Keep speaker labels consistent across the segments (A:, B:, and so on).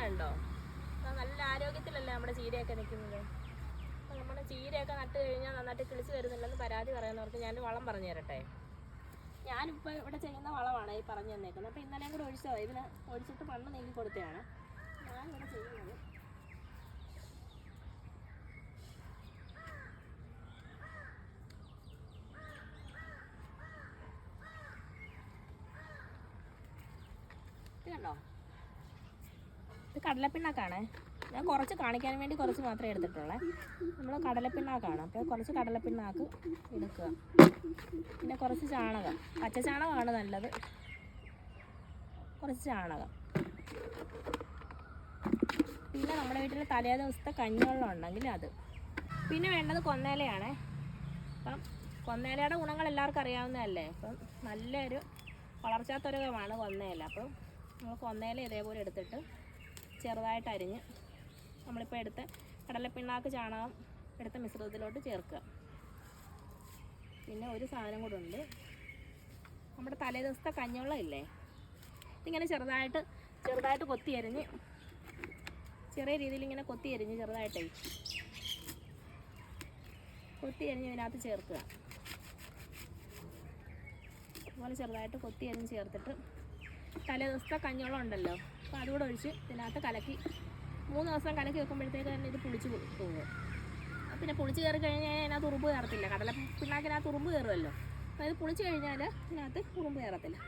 A: കണ്ടോ? നല്ല ആരോഗ്യത്തിലല്ലേ നമ്മുടെ ചീരയൊക്കെ നിൽക്കുന്നത്? നമ്മുടെ ചീരയൊക്കെ നട്ട് കഴിഞ്ഞാൽ നന്നായിട്ട് കിളിച്ച് വരുന്നില്ലെന്ന് പരാതി പറയുന്നവർക്ക് ഞാൻ വളം പറഞ്ഞു തരട്ടെ? ഞാനിപ്പോൾ ഇവിടെ ചെയ്യുന്ന വളമാണ് ഈ പറഞ്ഞു തന്നേക്കുന്നത്. അപ്പോൾ ഇന്നലെയും കൂടെ ഒഴിച്ചോ ഇതിന് ഒഴിച്ചിട്ട് മണ്ണ് നീക്കി കൊടുത്തതാണ്. ഞാനിവിടെ ചെയ്യുന്നത്. ണ്ടോ ഇത് കടലപ്പിണ്ണാക്കാണ്. ഞാൻ കുറച്ച് കാണിക്കാൻ വേണ്ടി കുറച്ച് മാത്രമേ എടുത്തിട്ടുള്ളേ. നമ്മൾ കടലപ്പിണ്ണാക്കാണ്. അപ്പോൾ കുറച്ച് കടലപ്പിണ്ണാക്ക് എടുക്കുക. പിന്നെ കുറച്ച് ചാണകം. പച്ച ചാണകമാണ് നല്ലത്. കുറച്ച് ചാണകം. പിന്നെ നമ്മുടെ വീട്ടിൽ തലേ ദിവസത്തെ കഞ്ഞിവെള്ളം ഉണ്ടെങ്കിൽ അത്. പിന്നെ വേണ്ടത് കൊന്നേലയാണ്. അപ്പം കൊന്നേലയുടെ ഗുണങ്ങൾ എല്ലാവർക്കും അറിയാവുന്നതല്ലേ? അപ്പം നല്ലൊരു വളർച്ചാത്തൊരുകമാണ് കൊന്നേല. അപ്പം നമ്മൾ കൊന്നേല ഇതേപോലെ എടുത്തിട്ട് ചെറുതായിട്ട് അരിഞ്ഞ് നമ്മളിപ്പോൾ എടുത്ത് കടലപ്പിണ്ണാക്ക് ചാണകം എടുത്ത മിശ്രിതത്തിലോട്ട് ചേർക്കുക. പിന്നെ ഒരു സാധനം കൂടെ ഉണ്ട്. നമ്മുടെ തലേ ദിവസത്തെ ഇതിങ്ങനെ ചെറുതായിട്ട് ചെറുതായിട്ട് കൊത്തി അരിഞ്ഞ് ചെറിയ രീതിയിൽ ഇങ്ങനെ കൊത്തി അരിഞ്ഞ് ചെറുതായിട്ടേ കൊത്തി അരിഞ്ഞ് ഇതിനകത്ത് ചേർക്കുക. അതുപോലെ ചെറുതായിട്ട് കൊത്തി അരിഞ്ഞ് ചേർത്തിട്ട് തലേ ദിവസത്തെ കഞ്ഞോളം ഉണ്ടല്ലോ. അപ്പോൾ അതുകൂടെ ഒഴിച്ച് ഇതിനകത്ത് കലക്കി മൂന്ന് ദിവസം കലക്കി വെക്കുമ്പോഴത്തേക്ക് തന്നെ ഇത് പുളിച്ച് പോകും. പിന്നെ പുളിച്ച് കയറി കഴിഞ്ഞാൽ അതിനകത്ത് ഉറുമ്പ് കയറത്തില്ല. കടല പിണ്ണാക്കിനകത്ത് ഉറുമ്പ് കയറുമല്ലോ. അപ്പോൾ ഇത് പുളിച്ച് കഴിഞ്ഞാൽ ഇതിനകത്ത് ഉറുമ്പ് കയറത്തില്ല.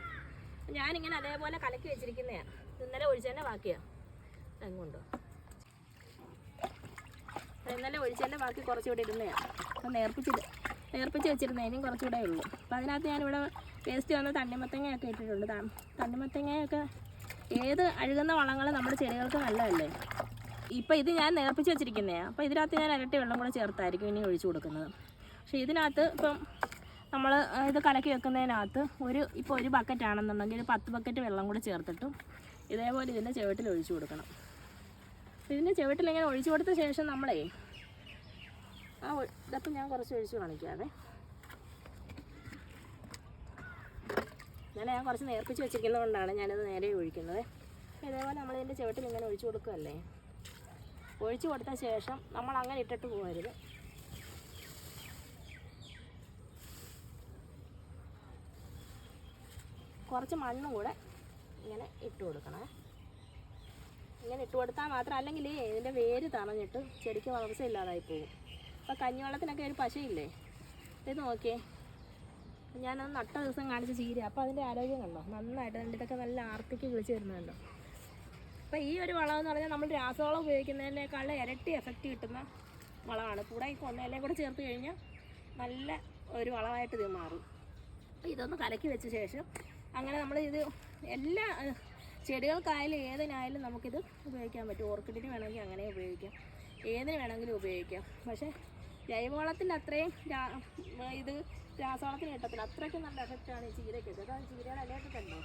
A: ഞാനിങ്ങനെ അതേപോലെ കലക്കി വെച്ചിരിക്കുന്നതാണ് ഇന്നലെ ഒഴിച്ചതിന്റെ ബാക്കിയാണ് അങ്ങോട്ടോ ഇന്നലെ ഒഴിച്ചതിന്റെ ബാക്കി കുറച്ചുകൂടെ ഇടുന്നതാണ് അപ്പോൾ നേർപ്പിച്ചിട്ട് നേർപ്പിച്ച് വെച്ചിരുന്നതിനും കുറച്ചുകൂടെ ഉള്ളൂ. അപ്പോൾ അതിനകത്ത് ഞാനിവിടെ വേസ്റ്റ് വന്ന തണ്ണിമത്തങ്ങയൊക്കെ ഇട്ടിട്ടുണ്ട്. തണ്ണിമത്തങ്ങയൊക്കെ ഏത് അഴുകുന്ന വളങ്ങൾ നമ്മുടെ ചെടികൾക്ക് നല്ലതല്ലേ? ഇപ്പോൾ ഇത് ഞാൻ നേർപ്പിച്ച് വെച്ചിരിക്കുന്നതാണ് അപ്പോൾ ഇതിനകത്ത് ഞാൻ ഇരട്ടി വെള്ളം കൂടെ ചേർത്തായിരിക്കും ഇനി ഒഴിച്ചു കൊടുക്കുന്നത്. പക്ഷേ ഇതിനകത്ത് ഇപ്പം നമ്മൾ ഇത് കലക്കി വെക്കുന്നതിനകത്ത് ഒരു ഇപ്പോൾ ഒരു ബക്കറ്റ് ആണെന്നുണ്ടെങ്കിൽ ഒരു പത്ത് ബക്കറ്റ് വെള്ളം കൂടെ ചേർത്തിട്ടും ഇതേപോലെ ഇതിന്റെ ചുവട്ടിൽ ഒഴിച്ചു കൊടുക്കണം. ഇതിന്റെ ചുവട്ടിൽ ഇങ്ങനെ ഒഴിച്ചു കൊടുത്ത ശേഷം നമ്മളേ ആ ഇതപ്പം ഞാൻ കുറച്ച് ഒഴിച്ച് കാണിക്കാവേ. ഇന്നലെ ഞാൻ കുറച്ച് നേർപ്പിച്ച് വെച്ചിരിക്കുന്നത് കൊണ്ടാണ് ഞാനത് നേരെ ഒഴിക്കുന്നത്. ഇതേപോലെ നമ്മൾ ഇതിന്റെ ചുവട്ടിൽ ഇങ്ങനെ ഒഴിച്ചു കൊടുക്കുമല്ലേ ഒഴിച്ചു കൊടുത്ത ശേഷം നമ്മൾ അങ്ങനെ ഇട്ടിട്ട് പോകരുത്. കുറച്ച് മണ്ണും കൂടെ ഇങ്ങനെ ഇട്ട് കൊടുക്കണേ. ഇങ്ങനെ ഇട്ട് കൊടുത്താൽ മാത്രം അല്ലെങ്കിൽ ഇതിന്റെ വേര് തണഞ്ഞിട്ട് ചെടിക്ക് വളർച്ച ഇല്ലാതായി പോകും. അപ്പോൾ കഞ്ഞിവെള്ളത്തിനൊക്കെ ഒരു പശയില്ലേ? ഇത് നോക്കിയേ. ഞാനത് നട്ട ദിവസം കാണിച്ച ചീര. അപ്പോൾ അതിന്റെ ആരോഗ്യം കണ്ടോ? നന്നായിട്ട് അതിന്റെ ഇതൊക്കെ നല്ല ആർത്തിക്ക് കിളിച്ച് വരുന്നുണ്ടോ അപ്പോൾ ഈ ഒരു വളം എന്ന് പറഞ്ഞാൽ നമ്മൾ രാസവളം ഉപയോഗിക്കുന്നതിനേക്കാളും ഇരട്ടി എഫക്റ്റ് കിട്ടുന്ന വളമാണ്. കൂടെ ഈ കൊന്നയിലയും കൂടെ ചേർത്ത് കഴിഞ്ഞാൽ നല്ല ഒരു വളമായിട്ട് ഇത് മാറും. അപ്പോൾ ഇതൊന്ന് കലക്കി വെച്ച ശേഷം അങ്ങനെ നമ്മൾ ഇത് എല്ലാ ചെടികൾക്കായാലും ഏതിനായാലും നമുക്കിത് ഉപയോഗിക്കാൻ പറ്റും. ഓർക്കിഡിന് വേണമെങ്കിൽ അങ്ങനെ ഉപയോഗിക്കാം. ഏതിന് വേണമെങ്കിലും ഉപയോഗിക്കാം. പക്ഷേ ജൈവവളത്തിന്റെ അത്രയും ഇത് രാസവളത്തിന് കിട്ടത്തില്ല. അത്രയ്ക്കും നല്ല എഫക്റ്റാണ് ഈ ചീരയ്ക്ക്. അതായത് ചീരയുടെ ഇലയൊക്കെ കണ്ടോ?